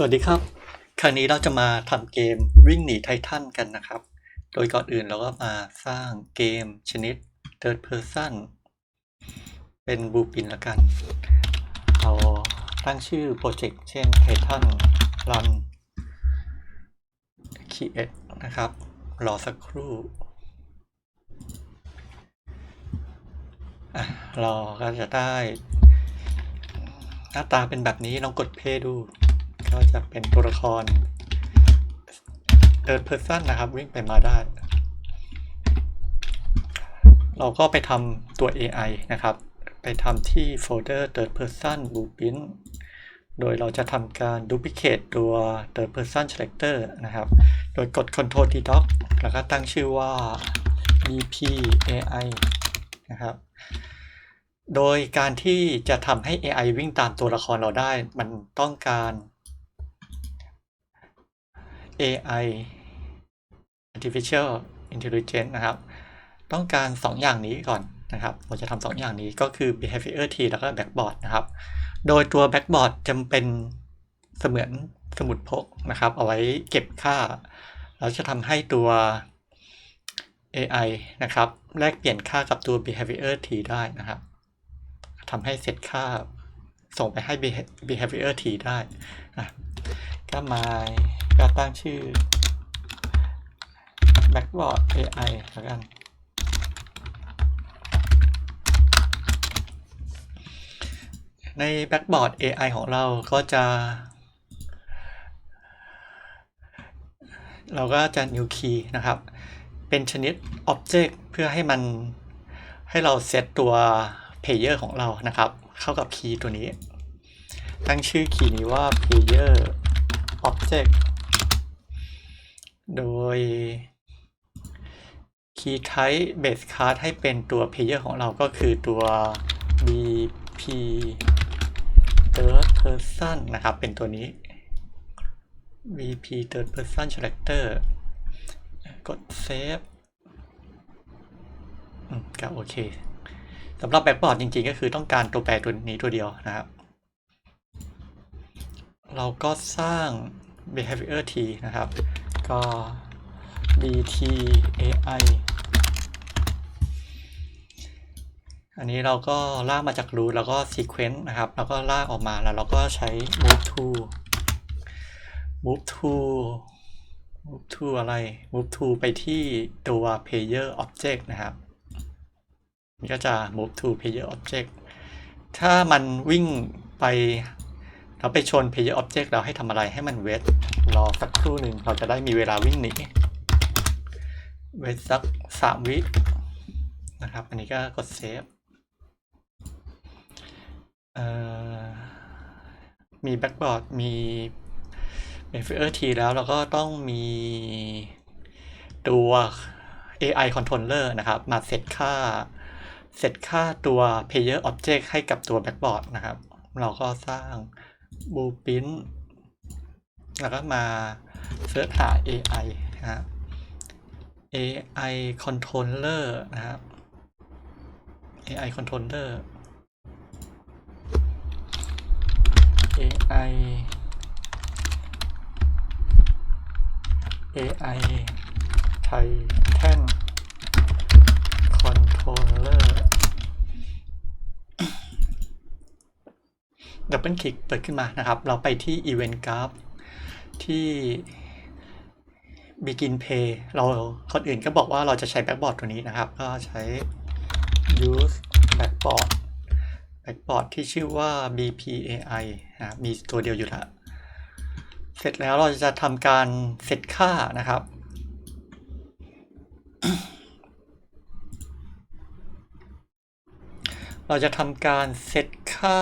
สวัสดีครับ ครั้งนี้เราจะมาทำเกมวิ่งหนีไททันกันนะครับ โดยก่อนอื่นเราก็มาสร้างเกมชนิด Third Person เป็นบูปินละกันเราตั้งชื่อโปรเจกต์เช่น Titan Run Create นะครับ รอสักครู่อะเราก็จะได้ หน้าตาเป็นแบบนี้ลองกดเพย์ดู ก็จะเป็นตัวละคร third person นะครับ วิ่งไปมาได้ เราก็ไปทำตัว AI นะครับ ไปทำที่โฟลเดอร์ third person blueprint โดยเราจะทำการ duplicate ตัว third person selector นะครับ โดยกด control d doc แล้วก็ตั้งชื่อว่า bp AI นะครับ โดยการที่จะทำให้ AI วิ่งตามตัวละครเราได้ มันต้องการ AI artificial intelligence นะครับ ต้องการ 2 อย่างนี้ก่อนนะครับเราจะทำสองอย่างนี้ก็คือ behavior tree แล้วก็ backboard นะครับ โดยตัว backboard จำเป็นเสมือนสมุดพกนะครับ เอาไว้เก็บค่าเราจะทำให้ตัว AI นะครับ แลกเปลี่ยนค่ากับตัว behavior tree ได้นะครับทำให้เสร็จค่าส่งไปให้ behavior tree ได้นะก็ มาก็ตั้งชื่อ backboard AI แล้วกัน ใน backboard AI ของเราก็จะ เราก็จะ new key นะครับ เป็นชนิด object เพื่อให้มันให้เราเซตตัว player ของเรานะครับ เข้ากับ key ตัวนี้ ตั้งชื่อ key นี้ว่า player object โดย key type base class ให้เป็นตัว player ของเราก็คือตัว bp third person นะครับ เป็นตัวนี้ bp third person selector กด save ก็โอเคสำหรับแบ็กบอร์ดจริงๆ ก็คือต้องการตัวแปรตัวนี้ตัวเดียวนะครับ เราก็สร้าง behavior t นะครับ ก็ bt ai อันนี้เราก็ลากมาจาก root แล้วก็ sequence นะครับ แล้วก็ลากออกมาแล้วเราก็ใช้ move to move to move to อะไร move to ไปที่ตัว player object นะครับมันก็จะ move to player object ถ้ามันวิ่งไป เราไปชน player object เราให้ทำอะไรให้มัน wait รอสักครู่หนึ่งเราจะได้มีเวลาวิ่งหนี wait สักสามวินะครับ อันนี้ก็กด save เอ่อมี backboard มี behavior t แล้วเราก็ต้องมีตัว AI controller นะครับ มาเซตค่าเซตค่าตัว player object ให้กับตัว backboard นะครับ เราก็สร้าง blueprint แล้วก็มาเสิร์ชหา AI นะครับ AI controller นะครับ AI controller AI AI Titan Controller ดับเบิลคลิกเปิดขึ้นมานะครับ เราไปที่ Event Graph ที่ Begin Pay เราคนอื่นก็บอกว่าเราจะใช้ Backboard ตัวนี้นะครับ ก็ใช้ Use Backboard Backboard ที่ชื่อว่า BPAI นะมีตัวเดียวอยู่ล้วเสร็จแล้วเราจะทำการเซตค่านะครับเราจะทำการเซตค่า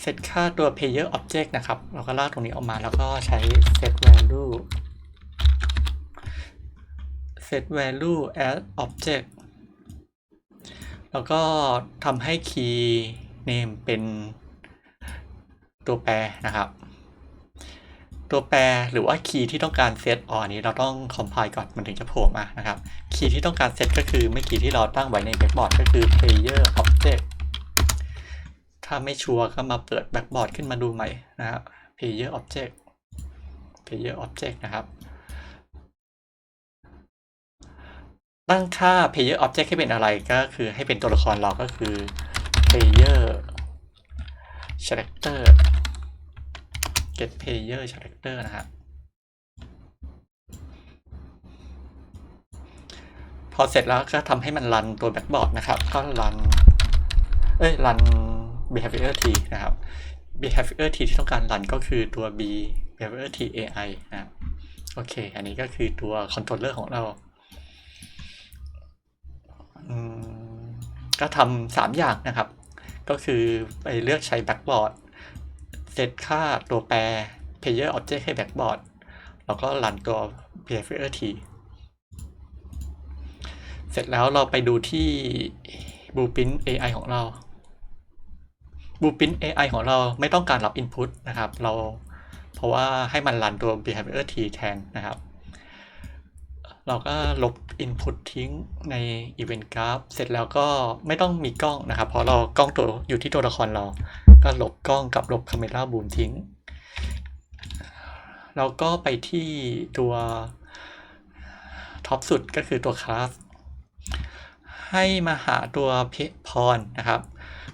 เซตค่าตัว player object นะครับ เราก็ลากตรงนี้ออกมาแล้วก็ใช้ set value set value as object แล้วก็ทำให้ key name เป็นตัวแปรนะครับ ตัวแปรหรือว่าคีย์ที่ต้องการเซตอ๋อนนี้เราต้อง compile ก่อนมันถึงจะโผล่มานะครับ คีย์ที่ต้องการเซตก็คือเมื่อกี้ที่เราตั้งไว้ใน backboard ก็คือ player object ถ้าไม่ชัวร์ก็มาเปิด backboard ขึ้นมาดูใหม่นะครับ player object player object นะครับ ตั้งค่า player object ให้เป็นอะไรก็คือให้เป็นตัวละครเราก็คือ player character get player character นะครับพอเสร็จแล้วก็ทำให้มันรันตัวแบ็กบอร์ดนะครับ ก็รัน เอ้ย รัน behavior t นะครับ behavior t ที่ต้องการรันก็คือตัว b behavior t ai นะครับโอเค อันนี้ก็คือตัวคอนโทรลเลอร์ของเราอืมก็ทำสามอย่างนะครับ ก็คือไปเลือกใช้แบ็กบอร์ดเซตค่าตัวแปร player object ให้แบ็กบอร์ดแล้วก็รันตัว behavior t เสร็จแล้วเราไปดูที่ Blueprint AI ของเรา Blueprint AI ของเราไม่ต้องการรับ Input นะครับ เราเพราะว่าให้มันรันตัว Behavior T แทนนะครับ เราก็ลบ Input ทิ้งใน Event Graph เสร็จแล้วก็ไม่ต้องมีกล้องนะครับ เพราะเรากล้องตัวอยู่ที่ตัวละครเรา ก็ลบกล้องกับลบ Camera Boom ทิ้ง เราก็ไปที่ตัวท็อปสุดก็คือตัว Class ให้มาหาตัวเพพรนะครับ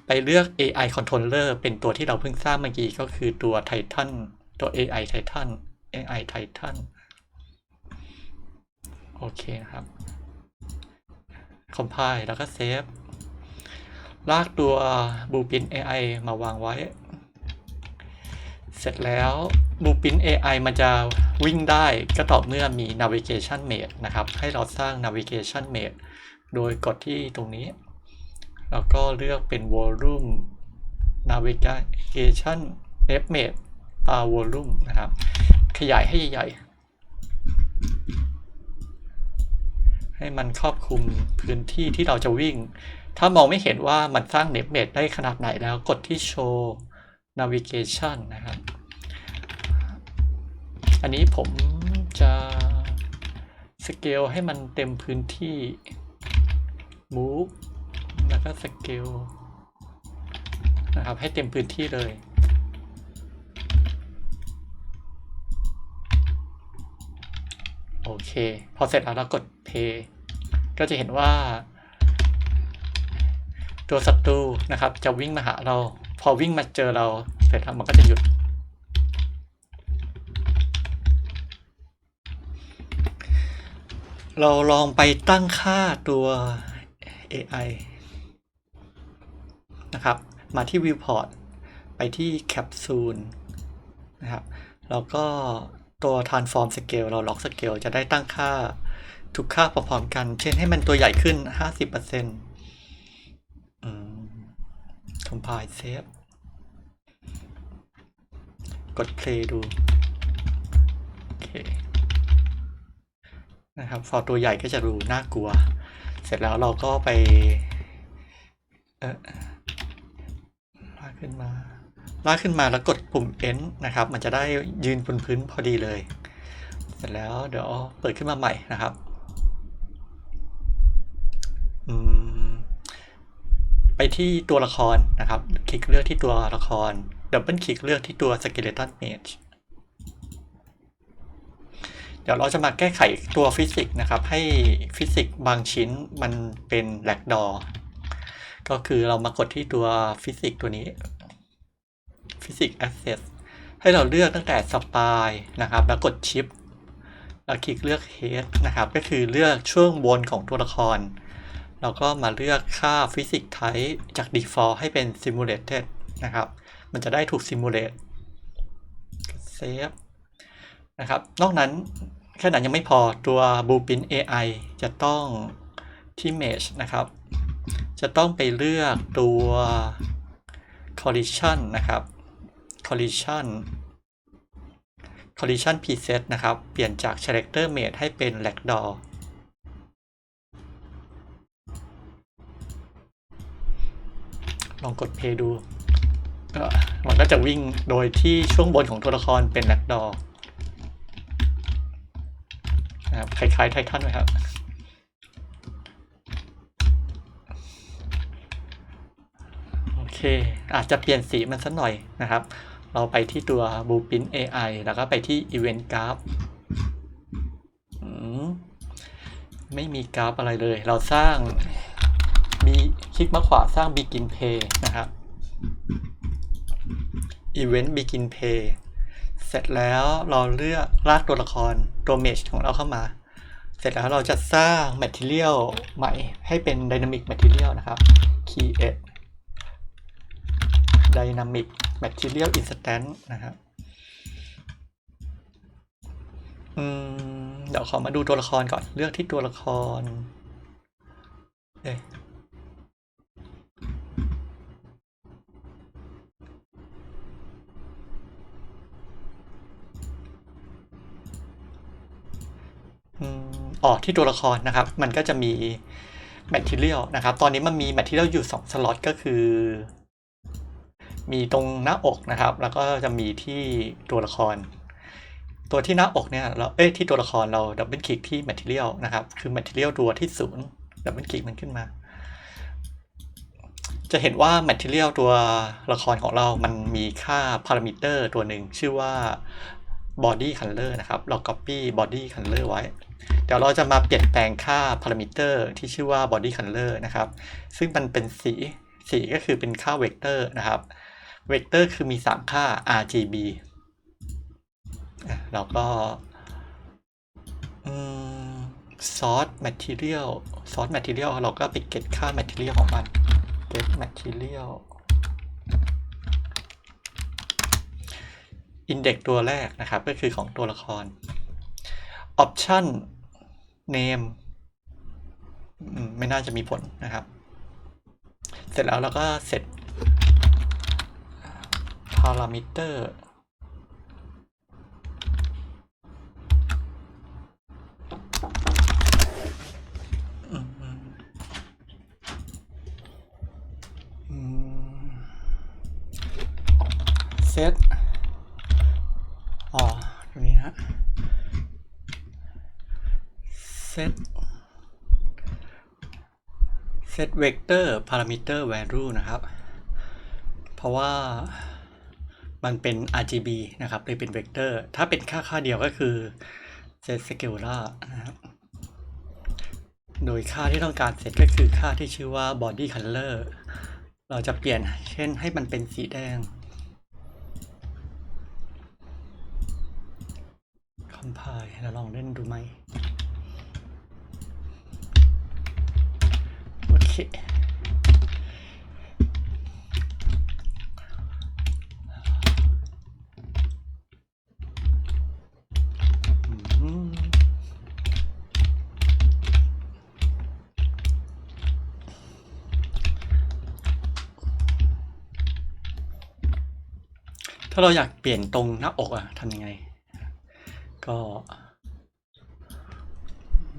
ไปเลือก AI controller เป็นตัวที่เราเพิ่งสร้างเมื่อกี้ก็คือตัว Titan ตัว AI Titan AI Titan โอเคนะครับ compile แล้วก็เซฟลากตัว Blueprint AI มาวางไว้ เสร็จแล้ว Blueprint AI มันจะวิ่งได้ก็ต่อเมื่อมี navigation made นะครับ ให้เราสร้าง navigation made โดยกดที่ตรงนี้ แล้วก็เลือกเป็น volume navigation estimate r volume นะครับ ขยายให้ใหญ่ ให้มันครอบคลุมพื้นที่ที่เราจะวิ่ง ถ้ามองไม่เห็นว่ามันสร้าง n e t m a t e ได้ขนาดไหนแล้วกดที่ show navigation นะครับ อันนี้ผมจะสเกลให้มันเต็มพื้นที่ move แล้วก็สเกลนะครับให้เต็มพื้นที่เลยโอเค พอเสร็จแล้วเรากด play ก็จะเห็นว่า ตัวศัตรูนะครับ จะวิ่งมาหาเรา พอวิ่งมาเจอเราเสร็จแล้วมันก็จะหยุด เราลองไปตั้งค่าตัว AI นะครับ มาที่ Viewport ไปที่ Capsule นะครับ แล้วก็ตัว Transform Scale เราล็อก Scale จะได้ตั้งค่าทุกค่าพร้อมๆกัน เช่นให้มันตัวใหญ่ขึ้น 50%อืม Compile Save กด Play ดู โอเค นะครับพอตัวใหญ่ก็จะดูน่ากลัว เสร็จแล้วเราก็ไป เออ ขึ้นมา ลากขึ้นมาแล้วกดปุ่ม n นะครับ มันจะได้ยืนบนพื้นพอดีเลย เสร็จแล้วเดี๋ยวเปิดขึ้นมาใหม่นะครับไปที่ตัวละครนะครับ คลิกเลือกที่ตัวละคร ดับเบิลคลิกเลือกที่ตัว Skeleton Mage เดี๋ยวเราจะมาแก้ไขตัวฟิสิกส์นะครับ ให้ฟิสิกส์บางชิ้นมันเป็นแลกดอ ก็คือเรามากดที่ตัวฟิสิกส์ตัวนี้ฟิสิกส์แอสเซสให้เราเลือกตั้งแต่สปายนะครับ แล้วกดชิปแล้วคลิกเลือกเฮดนะครับ ก็คือเลือกช่วงบนของตัวละคร แล้วก็มาเลือกค่าฟิสิกส์ไทป์จาก default ให้เป็น simulated นะครับ มันจะได้ถูก simulate เซฟนะครับ นอกนั้นแค่นั้นยังไม่พอตัว Blueprint AI จะต้องที่ Mesh นะครับ จะต้องไปเลือกตัว Collision นะครับ Collision Collision Preset นะครับ เปลี่ยนจาก Character Made ให้เป็น Ragdoll ลองกด Play ดู มันก็จะวิ่งโดยที่ช่วงบนของตัวละครเป็น Ragdoll นะครับคล้ายๆไททันไหมครับ อเคอาจจะเปลี่ยนสีมันสักหน่อยนะครับ เราไปที่ตัว Blueprint AI แล้วก็ไปที่ Event Graph มไม่มีกราฟอะไรเลย เราสร้างมีคลิกมาขวาสร้าง Begin Pay นะครับ Event Begin Pay เสร็จแล้วเราเลือกลากตัวละครตัว Mesh ของเราเข้ามา เสร็จแล้วเราจะสร้าง Material ใหม่ให้เป็น Dynamic Material นะครับ Create Dynamic Material Instant นะครับอืมเดี๋ยวขอมาดูตัวละครก่อน เลือกที่ตัวละคร เอ๊ออ๋อที่ตัวละครนะครับ มันก็จะมี Material นะครับ ตอนนี้มันมี Material อยู่ 2 สล็อตก็คือ มีตรงหน้าอกนะครับ แล้วก็จะมีที่ตัวละคร ตัวที่หน้าอกเนี่ยเราเอ้ยที่ตัวละครเราดับเบิลคลิกที่ Material นะครับ คือ Material ตัวที่ศูนย์ดับเบิลคลิกมันขึ้นมา จะเห็นว่า Material ตัวละครของเรามันมีค่า parameter ตัวหนึ่งชื่อว่า body color นะครับ เรา copy body color ไว้เดี๋ยวเราจะมาเปลี่ยนแปลงค่า parameter ที่ชื่อว่า body color นะครับ ซึ่งมันเป็นสี สีก็คือเป็นค่า vector นะครับ vector คือมี 3 ค่า RGB เราก็ซอืม source material source material เราก็ไปเก็บค่า material ของมัน get material index ตัวแรกนะครับ ก็คือของตัวละคร option name อืมไม่น่าจะมีผลนะครับ เสร็จแล้วเราก็เสร็จ parameter อืมอืมอืมเซตอ๋อตรงนี้ฮะ เซตเซตเวกเตอร์พารามิเตอร์ value นะครับ เพราะว่า มันเป็น RGB นะครับเลยเป็นเวกเตอร์ ถ้าเป็นค่าค่าเดียวก็คือ set scalar นะครับโดยค่าที่ต้องการเสร็จก็คือค่าที่ชื่อว่า body color เราจะเปลี่ยนเช่นให้มันเป็นสีแดง compile แล้วลองเล่นดูไหมโอเค ถ้าเราอยากเปลี่ยนตรงหน้าอกอะทำยังไง ก็อ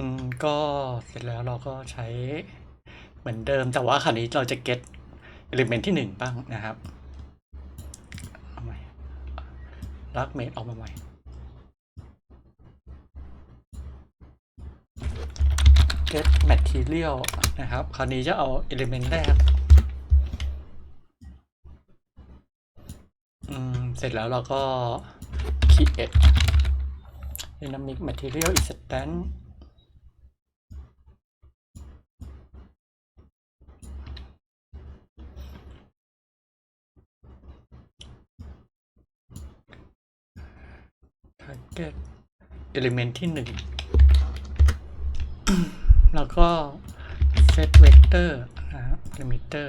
ืมก็เสร็จแล้วเราก็ใช้เหมือนเดิมแต่ว่าคราวนี้เราจะเก็ต element ที่หนึ่งบ้างนะครับเอาใหม่ลักเมดออกมาใหม่ get material นะครับ คราวนี้จะเอา element แรกอืมเสร็จแล้วเราก็ create dynamic material instant ท a r g e t element ที่หนึ่งแล้วก็ set vector นะฮะ parameter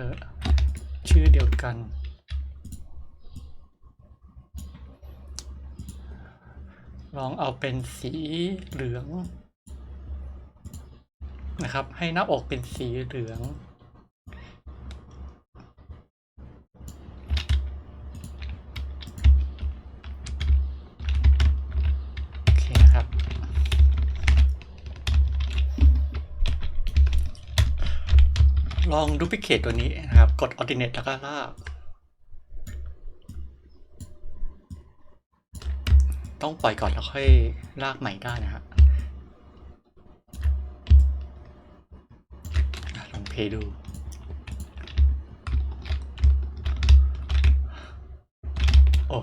ชื่อเดียวกัน ลองเอาเป็นสีเหลืองนะครับ ให้หน้าอกเป็นสีเหลือง ลองดูพิเคตตัวนี้นะครับ กด Ordinate แล้วก็ลาก ต้องปล่อยก่อนแล้วค่อยลากใหม่ได้นะครับอะลองเพย์ดูโอ้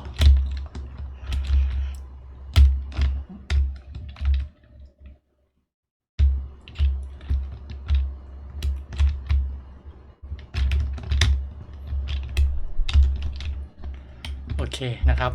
เคนะครับ